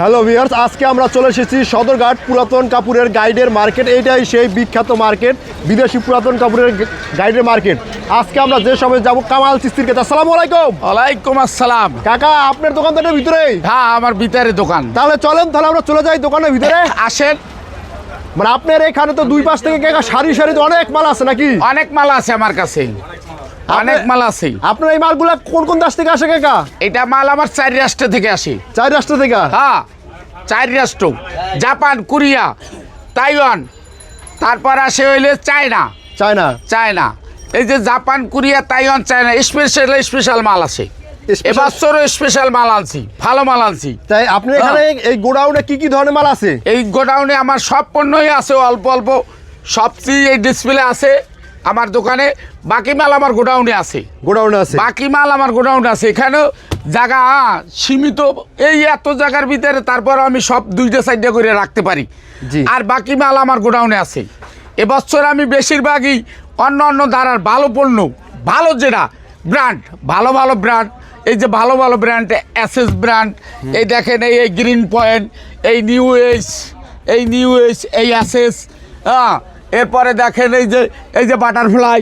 Hello viewers আজকে আমরা চলে এসেছি সদরঘাট পুরাতন কাপুরের গাইডের মার্কেট এইটাই সেই বিখ্যাত মার্কেট বিদেশি পুরাতন কাপুরের গাইডের মার্কেট আজকে আমরা যে সময় যাব কামাল চিস্তির কাছে। আসসালামু আলাইকুম। ওয়ালাইকুম আসসালাম। কাকা আপনার দোকানটা ভিতরেই? হ্যাঁ আমার ভিতরে দোকান। তাহলে চলেন তাহলে আমরা চলে যাই দোকানের ভিতরে। আসেন। মানে আপনার এখানে তো দুই পাশ থেকে সারি সারি তো অনেক মাল আছে নাকি? অনেক মাল আছে আমার কাছে। অনেক মাল আছে। আপনার এই মালগুলা কোন কোন দেশ থেকে আসে কাকা? এটা মাল আমার চার রাষ্ট্র থেকে আসে। চার রাষ্ট্র থেকে? হ্যাঁ চার রাষ্ট্র। Japan Korea Taiwan. তারপর আসে হইলে চায়না। চায়না। চায়না। এই যে Japan Korea Taiwan China special special মাল আছে। এবছরও স্পেশাল মাল আনছি ভালো মাল আনছি। তাই আপনি এখানে এই গোডাউনে কি কি ধরনের মাল আছে? এই গোডাউনে আমার সব পণ্যই আছে অল্প অল্প। সবচেয়ে এই ডিসপ্লে আছে আমার দোকানে বাকি মাল আমার গোডাউনে আছে। গোডাউনে আছে। বাকি মাল আমার গোডাউনে আছে। এখানেও জায়গা হ্যাঁ, সীমিত এই এত জায়গার ভিতরে তারপর আমি সব দুইটা সাইডে করে রাখতে পারি। আর বাকি মাল আমার গোডাউনে আছে। এবছর আমি বেশিরভাগই অন্য অন্য দ্বারার ভালো পণ্য ভালো যেটা ব্র্যান্ড ভালো ভালো ব্র্যান্ড এই যে ভালো ভালো ব্র্যান্ড অ্যাসেস ব্র্যান্ড এই দেখেন এই এই গ্রিন পয়েন্ট এই নিউ এস এই নিউ এস এই অ্যাসেস হ্যাঁ? এরপরে দেখেন এই যে এই যে বাটারফ্লাই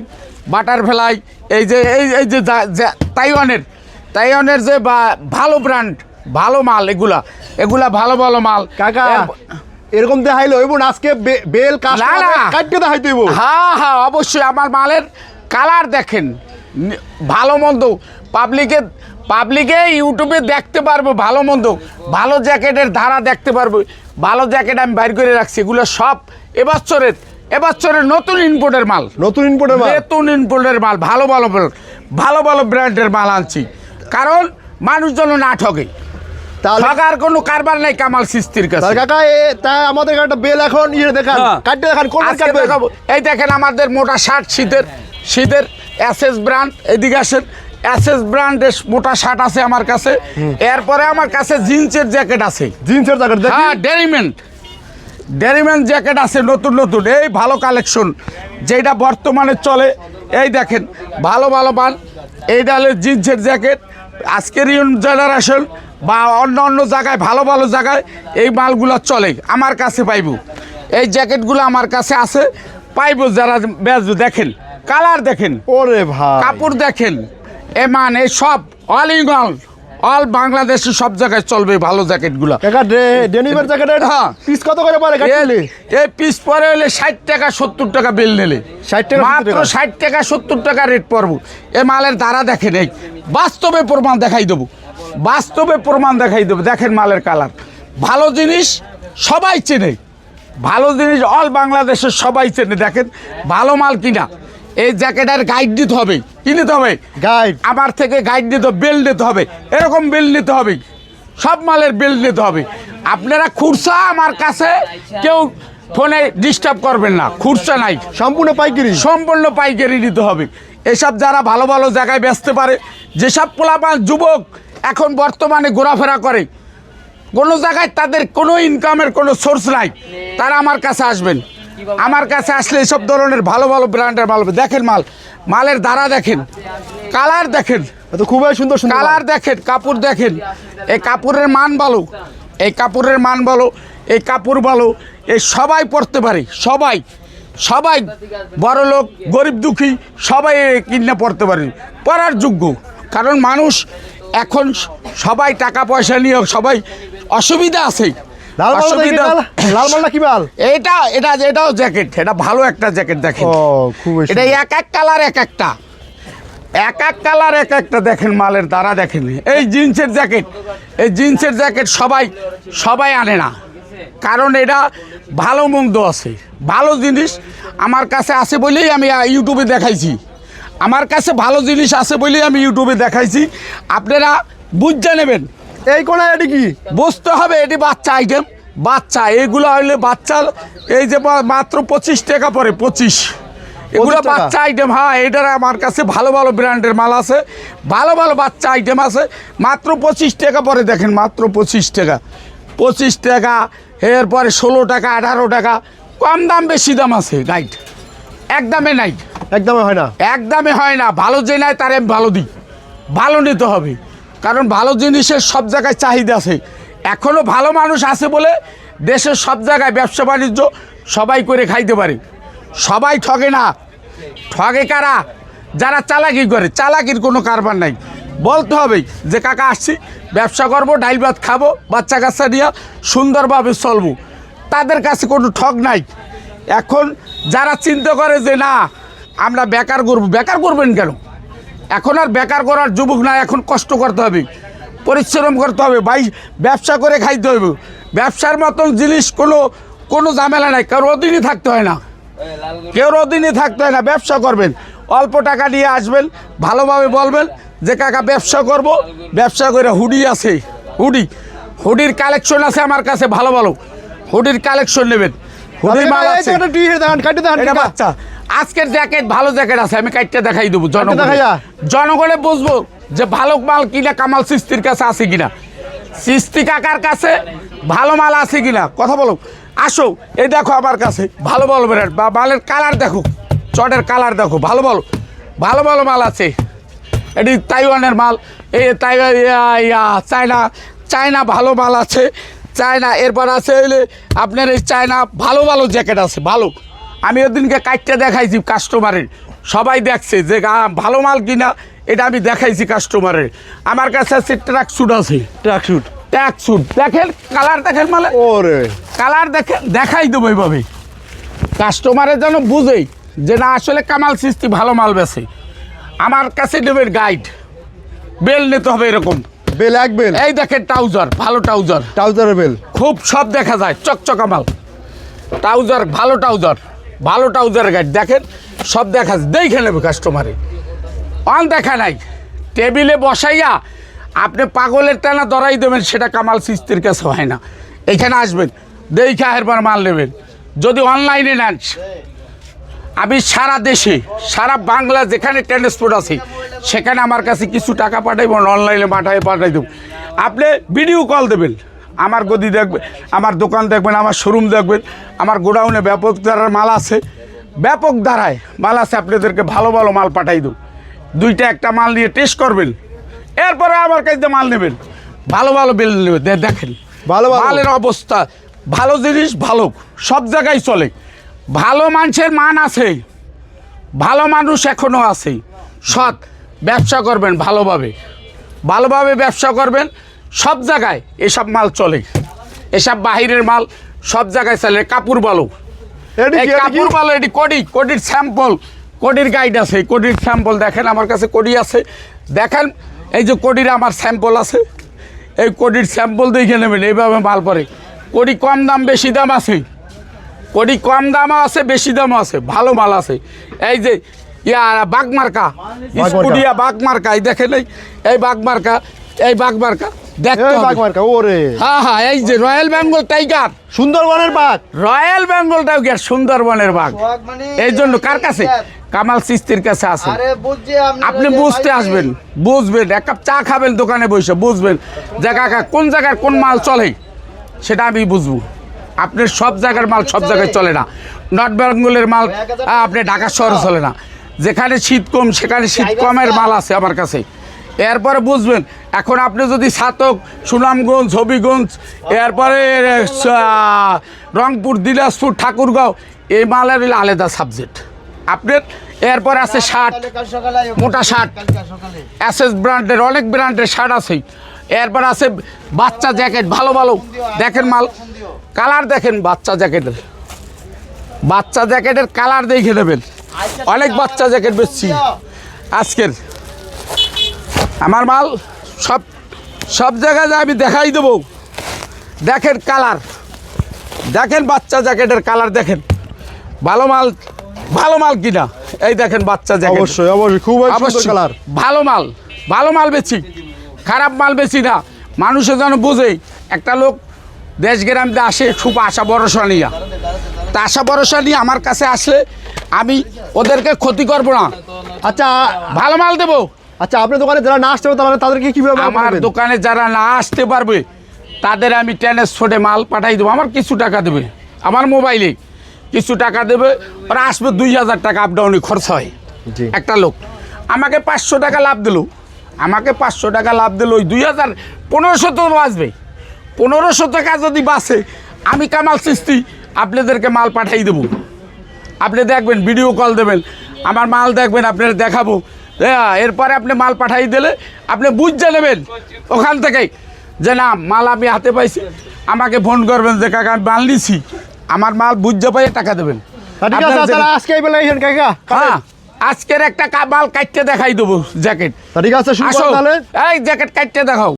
বাটারফ্লাই এই যে এই এই যে তাইওয়ানের তাইওয়ানের যে বা- ভালো ব্র্যান্ড ভালো মাল এগুলা এগুলা ভালো ভালো মাল। কাকা এর- এরকম দেখাইলো আজকে বেল না, কাস্টমার না। কাটতে দেখাইতে হইব। হ্যাঁ হ্যাঁ অবশ্যই আমার মালের কালার দেখেন ভালো মন্দ পাবলিকে পাবলিকে ইউটিউবে দেখতে পারব ভালো মন্দ। ভালো জ্যাকেটের ধারা দেখতে পারব। ভালো জ্যাকেট আমি বাইর করে রাখছি এগুলো সব এবছরের এবছরের নতুন ইনপোর্টের মাল। নতুন ইনপুটের মাল? নতুন ইনপোর্টের মাল ভালো ভালো ব্র্যান্ড- ভালো ভালো ব্র্যান্ডের মাল আনছি। কারণ মানুষ যেন না ঠকে ঠকার কোনো কারবার নাই কামাল সিস্তির কাছে। কাকা আমাদের একটা বেল এখন ইয়ে দেখান হ্যাঁ। কাটতে দেখান কোন আজকে দেখাবো। এই দেখেন আমাদের মোটা শার্ট শীতের শীতের অ্যাসেস ব্র্যান্ড এদিকে আসেন। অ্যাসেস ব্র্যান্ডের মোটা শার্ট আছে আমার কাছে। এরপরে আমার কাছে জিন্সের জ্যাকেট আছে। জিন্সের জ্যাকেট হ্যাঁ ডেরিমেন্ট ডেরিমেন্ট জ্যাকেট আছে নতুন নতুন। এই ভালো কালেকশন যেটা বর্তমানে চলে। এই দেখেন ভালো ভালো মাল এইটা হলো জিন্সের জ্যাকেট। আজকের ইউন জেনারেশন বা অন্য অন্য জায়গায় ভালো ভালো জায়গায় এই মালগুলো চলে। আমার কাছে পাইব। এই জ্যাকেটগুলো আমার কাছে আছে। পাইব যারা বেচবে। দেখেন কালার দেখেন। ওরে ভাই। কাপড় দেখেন। এ মানে সব অল ইন অল অল বাংলাদেশে সব জায়গায় চলবে ভালো জ্যাকেটগুলো ডেনিমের জ্যাকেটের হ্যাঁ। পিস কত করে পড়ে কাটলে? এই পিস পরে হলে ষাট টাকা সত্তর টাকা বিল নিলে। 60 টাকা, 70 মাত্র ষাট টাকা সত্তর টাকা রেট পড়ব এ মালের দ্বারা দেখেন এই বাস্তবে প্রমাণ দেখাই দেবো। বাস্তবে প্রমাণ দেখাই দেবো। দেখেন মালের কালার ভালো জিনিস সবাই চেনে। ভালো জিনিস অল বাংলাদেশের সবাই চেনে। দেখেন ভালো মাল কিনা। এই জ্যাকেটের গাইড দিতে হবে। কি নিতে হবে? গাইড আমার থেকে গাইড নিতে হবে বেল নিতে হবে। এরকম বেল নিতে হবে। সব মালের বেল নিতে হবে। আপনারা খুরসা আমার কাছে কেউ ফোনে ডিস্টার্ব করবেন না। খুরসা নাই। সম্পূর্ণ পাইকারি। সম্পূর্ণ পাইকারি নিতে হবে। এসব যারা ভালো ভালো জায়গায় বেচতে পারে যেসব পোলাপান যুবক এখন বর্তমানে ঘোরাফেরা করে কোনো জায়গায় তাদের কোনো ইনকামের কোনো সোর্স নাই। তারা আমার কাছে আসবেন। আমার কাছে আসলে এসব ধরনের ভালো ভালো ব্র্যান্ডের মাল দেখেন মাল মালের দ্বারা দেখেন কালার দেখেন তো খুবই সুন্দর সুন্দর কালার দেখেন কাপড় দেখেন এই কাপড়ের মান ভালো এই কাপড়ের মান ভালো এই কাপড় ভালো এই সবাই পরতে পারে সবাই সবাই বড় লোক গরিব দুঃখী সবাই কিনে পড়তে পারে পড়ার যোগ্য। কারণ মানুষ এখন সবাই টাকা পয়সা নিয়ে সবাই অসুবিধা আছে। লাল? লাল- মালটা কি মাল? এটা এটা এটাও জ্যাকেট এটা ভালো একটা জ্যাকেট দেখেন। ও খুবই এটা। এক এক কালার এক একটা। এক এক কালার এক একটা দেখেন মালের দ্বারা দেখেন। এই জিন্সের জ্যাকেট এই জিন্সের জ্যাকেট সবাই সবাই আনে না। কারণ এটা ভালো মন্দ আছে। ভালো জিনিস আমার কাছে আছে বলেই আমি ইউটিউবে দেখাইছি। আমার কাছে ভালো জিনিস আছে বলেই আমি ইউটিউবে দেখাইছি। আপনারা বুঝে নেবেন। এই কোনা এটি কি? বুঝতে হবে এটি বাচ্চা আইটেম বাচ্চা। এগুলো হইলে বাচ্চা এই যে মাত্র পঁচিশ টাকা পরে পঁচিশ। এগুলো বাচ্চা আইটেম হ্যাঁ এটার আমার কাছে ভালো ভালো ব্র্যান্ডের মাল আছে। ভালো ভালো বাচ্চা আইটেম আছে। মাত্র পঁচিশ টাকা পরে দেখেন মাত্র পঁচিশ টাকা। পঁচিশ টাকা এরপরে ষোলো টাকা আঠারো টাকা। কম দাম বেশি দাম আছে গাইড একদমে নাই। একদমই হয় না? একদমে হয় না। ভালো যে নাই তার আমি ভালো দিই। ভালো নিতে হবে। কারণ ভালো জিনিসের সব জায়গায় চাহিদা আছে। এখনও ভালো মানুষ আছে বলে দেশের সব জায়গায় ব্যবসা বাণিজ্য সবাই করে খাইতে পারে। সবাই ঠগে না। ঠগে কারা? যারা চালাকি করে। চালাকির কোনো কারবার নাই। বলতে হবে যে, কাকা, আসছি। ব্যবসা করব, ডাইল ভাত খাব, বাচ্চা কাচ্চা নিয়ে সুন্দরভাবে চলবো। তাদের কাছে কোনো ঠগ নাই। এখন যারা চিন্তা করে যে, না, আমরা বেকার করব বেকার করবেন কেন? এখন আর বেকার করার যুবক না এখন কষ্ট করতে হবে পরিশ্রম করতে হবে ভাই ব্যবসা করে খাইতে হবে ব্যবসার মতন জিনিস কোনো কোনো ঝামেলা নাই কারোর অধীনে থাকতে হয় না। কেউ অধীনে থাকতে হয় না ব্যবসা করবেন। অল্প টাকা নিয়ে আসবেন ভালোভাবে বলবেন যে কাকা ব্যবসা করব। ব্যবসা করে হুডি আছে হুডি। হুডির কালেকশন আছে আমার কাছে ভালো ভালো। হুডির কালেকশন নেবেন। হুডির মাল আছে। এটা বাচ্চা। আজকের জ্যাকেট ভালো জ্যাকেট আছে আমি কাইটটা দেখাই দেবো জনগণ? জনগণে বুঝব যে ভালো মাল কিনা কামাল সিস্তির কাছে আছে কিনা। সিস্তি কাকার কাছে ভালো মাল আছে কিনা কথা বলো। আসো এই দেখো আমার কাছে ভালো ভালো ব্র্যান্ড বা মালের কালার দেখো চটের কালার দেখো ভালো ভালো ভালো ভালো মাল আছে। এটি তাইওয়ানের মাল এই তাইওয়ান চায়না চায়না ভালো মাল আছে চায়না এরপর আছে আপনার এই চায়না ভালো ভালো জ্যাকেট আছে ভালো। আমি ওদিনকে কাইটটা দেখাইছি কাস্টমারের সবাই দেখছে যে ভালো মাল কিনা? এটা আমি দেখাইছি কাস্টমারের আমার কাছে আছে ট্র্যাক স্যুট আছে। ট্রাকশুট ট্র্যাক স্যুট দেখেন কালার দেখেন মানে ওরে। কালার দেখে দেখাই দেবো এইভাবে কাস্টমারের যেন বুঝেই যে না আসলে কামাল সৃষ্টি ভালো মাল বেছে। আমার কাছে নেবেন গাইড বেল নিতে হবে এরকম। বেল এক বেল? এই দেখেন ট্রাউজার ভালো ট্রাউজার ট্রাউজারের বেল? খুব সব দেখা যায় চকচকা মাল। ট্রাউজার ভালো ট্রাউজার ভালো ট্রাউজার গাইড দেখেন, সব দেখা দেখে নেবে কাস্টমারে অন দেখা নাই। টেবিলে বসাইয়া আপনি পাগলের টানা দরাই দেবেন, সেটা কামাল সিস্তির কাছে হয় না। এখানে আসবেন, দেখে এরপর মাল নেবেন। যদি অনলাইনে নেন, আমি সারা দেশে, সারা বাংলা যেখানে ট্রান্সপোর্ট আছে, সেখানে আমার কাছে কিছু টাকা পাঠাইব অনলাইনে পাঠাই পাঠাই দেব। আপনি ভিডিও কল দেবেন। আমার গদি দেখবেন আমার দোকান দেখবেন আমার শোরুম দেখবেন আমার গোডাউনে ব্যাপক ধারার মাল আছে। ব্যাপক ধারায় মাল আছে আপনাদেরকে ভালো ভালো মাল পাঠাই দেবো। দুইটা একটা মাল নিয়ে টেস্ট করবেন এরপরে আমার কাছে মাল নেবেন। ভালো ভালো বিল নেবেন দেখেন। ভালো ভালো। মালের অবস্থা ভালো জিনিস ভালো সব জায়গায় চলে। ভালো মানুষের মান আছে ভালো মানুষ এখনও আছে। সৎ ব্যবসা করবেন ভালোভাবে। ভালোভাবে ব্যবসা করবেন সব জায়গায় এসব মাল চলে। এসব বাহিরের মাল সব জায়গায় চলে। কাপড় বলো। কাপড় বলো এটি কোডি। কোডির স্যাম্পল কোডির গাইড আছে। কোডির স্যাম্পল দেখেন আমার কাছে কোডি আছে। দেখেন এই যে কোডির আমার স্যাম্পল আছে। এই কোডির স্যাম্পল দেখে নেবেন এইভাবে মাল পরে কোডি কম দাম বেশি দাম আছে। কোডি কম দামও আছে বেশি দামও আছে। ভালো মাল আছে। এই যে ইয়া বাগমার্কা। স্কুডিয়া বাগমার্কা এই দেখেন এই এই বাগমার্কা এই বাগমার্কা। দেখতে এই হবে। ওরে। হ্যাঁ হ্যাঁ এই যে রয়্যাল বেঙ্গল টাইগার। সুন্দরবনের বাঘ। রয়্যাল বেঙ্গল টাইগার সুন্দরবনের বাঘ? এই জন্য কার কাছে? কামাল সিস্তির কাছে আছে। আপনি বুঝতে আসবেন বুঝবেন এক কাপ চা খাবেন দোকানে বসে বুঝবেন। যে কাকা কোন জায়গার কোন মাল চলে সেটা আমি বুঝব। আপনার সব জায়গার মাল সব জায়গায় চলে না। নর্থ বেঙ্গলের মাল আপনি ঢাকা শহরে চলে না। যেখানে শীত কম সেখানে শীত কমের মাল আছে আমার কাছে। এরপরে বুঝবেন, এখন আপনি যদি সাতক, সুনামগঞ্জ, হবিগঞ্জ, এরপরে রংপুর, দিনাজপুর, ঠাকুরগাঁও, এই মালের আলাদা সাবজেক্ট আপনার, এরপরে আছে শার্ট মোটা শার্ট অ্যাসেস ব্র্যান্ডের অনেক ব্র্যান্ডের শার্ট আছে। এরপর আছে বাচ্চা জ্যাকেট ভালো ভালো। দেখেন মাল কালার দেখেন বাচ্চা জ্যাকেটের বাচ্চা জ্যাকেটের কালার দেখে নেবেন। অনেক বাচ্চা জ্যাকেট বেচছি। আজকের। আমার মাল সব সব জায়গায় আমি দেখাই দেবো। দেখেন কালার। দেখেন বাচ্চা জ্যাকেটের কালার দেখেন। ভালো মাল ভালো মাল কিনা? এই দেখেন বাচ্চা জ্যাকেট। অবশ্যই অবশ্যই খুব অবশ্যই। কালার। ভালো মাল ভালো মাল বেচি। খারাপ মাল বেচি না। মানুষে যেন বোঝে একটা লোক দেশ গ্রামে আসে খুব আশা ভরসা নিয়ে। তা আশা ভরসা নিয়ে আমার কাছে আসলে আমি ওদেরকে ক্ষতি করব না। আচ্ছা ভালো মাল দেবো। আচ্ছা আপনার দোকানে যারা না আসতে পারবে তাহলে তাদেরকে কীভাবে আমার? দোকানে যারা না আসতে পারবে তাদের আমি ট্রান্সপোর্টে মাল পাঠাই দেবো। আমার কিছু টাকা দেবে আমার মোবাইলে কিছু টাকা দেবে ওরা আসবে দুই হাজার টাকা আপ ডাউনে খরচ হয়। একটা লোক আমাকে পাঁচশো টাকা লাভ দিল। আমাকে পাঁচশো টাকা লাভ দিল ওই দুই হাজার পনেরোশো তো আসবে পনেরোশো টাকা যদি বাসে আমি কামাল সৃষ্টি আপনাদেরকে মাল পাঠাই দেবো। আপনি দেখবেন ভিডিও কল দেবেন আমার মাল দেখবেন আপনার দেখাবো। হ্যাঁ এরপরে আপনি মাল পাঠাই দিলে আপনি বুঝতে নেবেন ওখান থেকেই যে না মাল আমি হাতে পাইছি। আমাকে ফোন করবেন যে কাকা আমি মাল নিছি। আমার মাল বুঝতে পাই টাকা দেবেন। হ্যাঁ আজকের একটা মাল কাটতে দেখাই দেবো জ্যাকেট। ঠিক আছে এই জ্যাকেট কাটতে দেখাও।